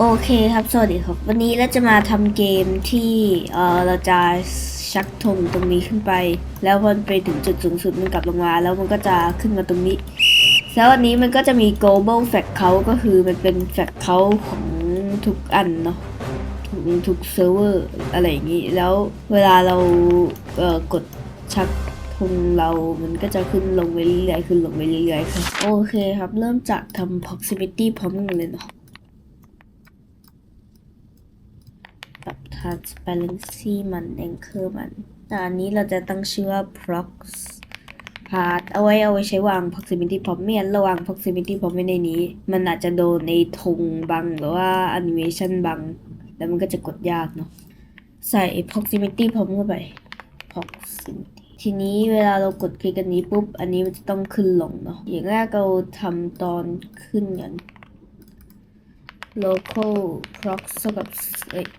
โอเคครับ สวัสดีครับ วันนี้เราจะมาทำเกมที่เออเราจะชักธงตรงนี้ขึ้นไป แล้วพอมันไปถึงจุดสูงสุดมันกลับลงมา แล้วมันก็จะขึ้นมาตรงนี้ แล้วอันนี้มันก็จะมี global fact count ก็คือมันเป็น fact count ของทุกอันเนาะทุกทุกเซิร์ฟเวอร์อะไรอย่างนี้ แล้วเวลาเราเอ่อกดชักธงเรา มันก็จะขึ้นลงไปเรื่อยๆขึ้นลงไปเรื่อยๆครับโอเคครับ เริ่มจากทำ proximity พร้อมกันเลยเนาะ กับ transparency มัน anchor มันแต่อันนี้เราจะตั้งชื่อว่า prox part เอาไว้เอาไว้ใช้วาง proximity prompt ไม่งั้นราวาง proximity prompt ไว้ในนี้ มันอาจจะโดนในธงบังหรือว่า animation บัง แล้วมันก็จะกดยากเนาะ ใส่ proximity prompt เข้าไป proximity ทีนี้เวลาเรากดคลิกอันนี้ปุ๊บ อันนี้มันจะต้องขึ้นลงเนาะ อย่างแรกเราทำตอนขึ้นกัน local prox เท่ากับ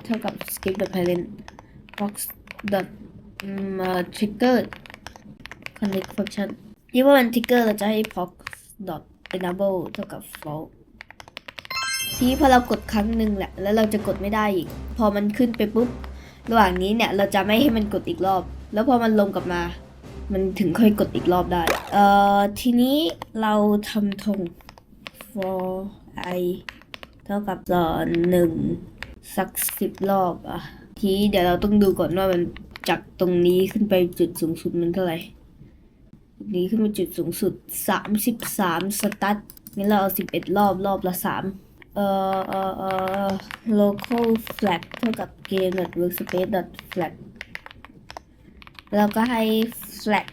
เท่ากับ skip the parent prox dot มเอ่อ trigger connect function ที่ว่ามัน trigger เราจะให้ prox dot enable เท่ากับ false ทีนี้พอเรากดครั้งหนึ่งแหละแล้วเราจะกดไม่ได้อีก พอมันขึ้นไปปุ๊บ ระหว่างนี้เนี่ยเราจะไม่ให้มันกดอีกรอบ แล้วพอมันลงกลับมา มันถึงค่อยกดอีกรอบได้ เอ่อทีนี้เราทำธง for i เท่ากับต่อหนึ่งสักสิบรอบอะ ทีเดี๋ยวเราต้องดูก่อนว่ามันจากตรงนี้ขึ้นไปจุดสูงสุดมันเท่าไหร่นี้ขึ้นไปจุดสูงสุดสามสิบสามสตาร์ทงั้นเราเอาสิบเอ็ดรอบรอบละสามเอ่อเอ่อเอ่อ local flag เท่ากับ game workspace flag แล้วก็ให้ flag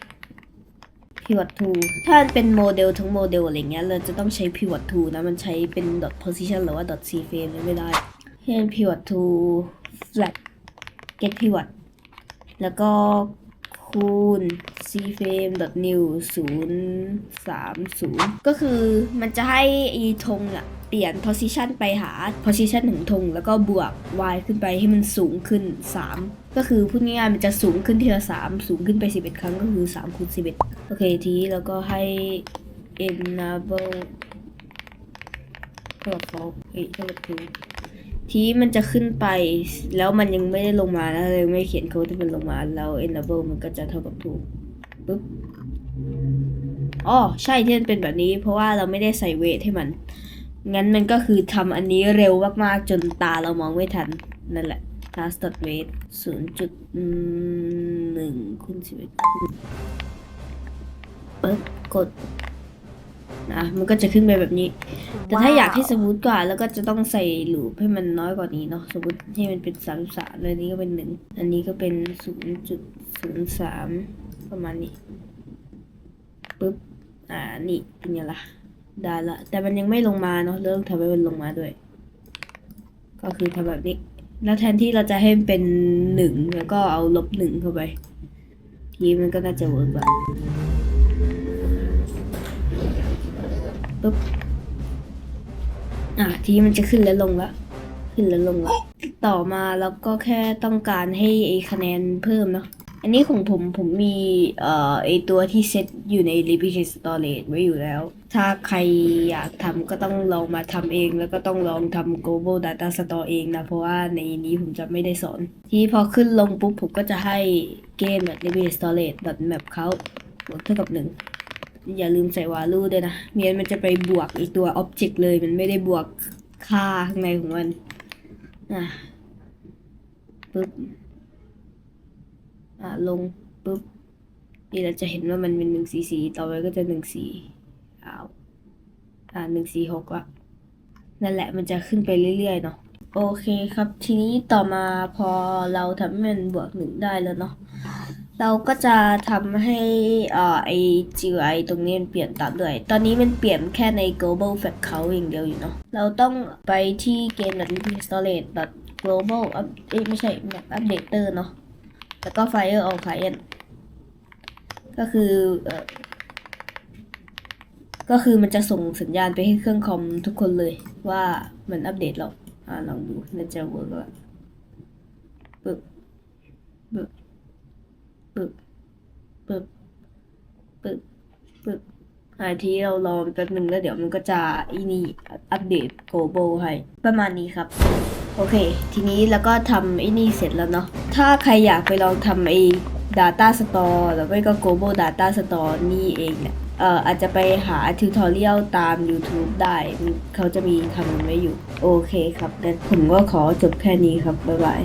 pivot tool ถ้ามันเป็นโมเดลทั้งโมเดลอะไรเงี้ยเราจะต้องใช้ pivot tool นะ มันใช้เป็น dot position หรือว่า dot c frame ไม่ได้เช่น pivot tool flat get pivot แล้วก็ คูณ CFrame. New 0 3 0 ก็คือมันจะให้อีธงอะเปลี่ยน position ไปหา position ของธงแล้วก็บวก y ขึ้นไปให้มันสูงขึ้น 3 ก็คือพูดง่ายๆมันจะสูงขึ้นทีละ 3 สูงขึ้นไป 11 ครั้งก็คือ3คูณ11 โอเคทีนี้เราก็ให้ enable เท่ากับ2เอ้ยเท่ากับ true ทีมันจะขึ้นไปแล้วมันยังไม่ได้ลงมานะเลยไม่เขียนโค้ดที่มันลงมาแล้ว enable มันก็จะเท่ากับ true ปุ๊บอ๋อใช่ที่มันเป็นแบบนี้ เพราะว่าเราไม่ได้ใส่เวทให้มัน งั้นมันก็คือทำอันนี้เร็วมากๆ จนตาเรามองไม่ทัน นั่นแหละ task dot weight ศูนย์จุดหนึ่งคูณสิบเอ็ดปึ๊บกด นะมันก็จะขึ้นไปแบบนี้ แต่ถ้าอยากให้สมูทกว่าแล้วก็จะต้องใส่ลูปให้มันน้อยกว่านี้เนาะสมมติให้มันเป็นสามสามเลยนี้ก็เป็นหนึ่งอันนี้ก็เป็นศูนย์จุดศูนย์สามประมาณนี้ปึ๊บอ่านี่เป็นไงล่ะได้ละแต่มันยังไม่ลงมาเนาะเริ่มทำให้มันลงมาด้วย ก็คือทำแบบนี้ แล้วแทนที่เราจะให้มันเป็นหนึ่งแล้วก็เอาลบหนึ่งเข้าไปทีมันก็น่าจะเวิร์กแบบ ปุ๊บ อะทีนี้มันจะขึ้นแล้วลงละขึ้นแล้วลงละต่อมาเราก็แค่ต้องการให้ไอ้คะแนนเพิ่มเนาะอันนี้ของผมผมมีเอ่อไอตัวที่เซตอยู่ใน repeated storage ไว้อยู่แล้ว ถ้าใครอยากทำก็ต้องลองมาทำเอง แล้วก็ต้องลองทำ global data store เองนะ เพราะว่าในนี้ผมจะไม่ได้สอน ที่พอขึ้นลงปุ๊บผมก็จะให้เกมแบบ repeated storage map เขาบวกเท่ากับหนึ่ง อย่าลืมใส่ value ด้วยนะเมียนมันจะไปบวกอีกตัว object เลย มันไม่ได้บวกค่าข้างในของมันอะปึ๊บอ่าลงปุ๊บนี่เราจะเห็นว่ามันเป็นหนึ่งสี่สี่ต่อไปก็จะหนึ่งสี่อ้าวอ่าหนึ่งสี่หกอะนั่นแหละมันจะขึ้นไปเรื่อยๆเนาะโอเคครับ ทีนี้ต่อมาพอเราทำให้มันบวกหนึ่งได้แล้วเนาะ เราก็จะทำให้อ่าไอ GUI ตรงนี้มันเปลี่ยนตามด้วย ตอนนี้มันเปลี่ยนแค่ใน global fact count อย่างเดียวอยู่เนาะ เราต้องไปที่ game storage global เอ้ยไม่ใช่ map updater เนาะ แล้วก็ fire all client ก็คือเอ่อก็คือมันจะส่งสัญญาณไปให้เครื่องคอมทุกคนเลยว่ามันอัปเดตแล้วอ่าลองดูน่าจะเวิร์กแล้วปึ๊บปึ๊บ ปึ๊บปึ๊บปึ๊บปึ๊บอ่าทีเรารอแป๊บหนึ่งแล้วเดี๋ยวมันก็จะอีนี่อัปเดต global ให้ ประมาณนี้ครับ โอเค ทีนี้แล้วก็ทำไอ้นี่เสร็จแล้วเนาะถ้าใครอยากไปลองทำไอ้ data store หรือไม่ก็ global data store นี่เองเนี่ยเอ่ออาจจะไปหา tutorial ตาม YouTube ได้ เขาจะมีทำไว้อยู่ โอเคครับงั้นผมก็ขอจบแค่นี้ครับ บ๊ายบาย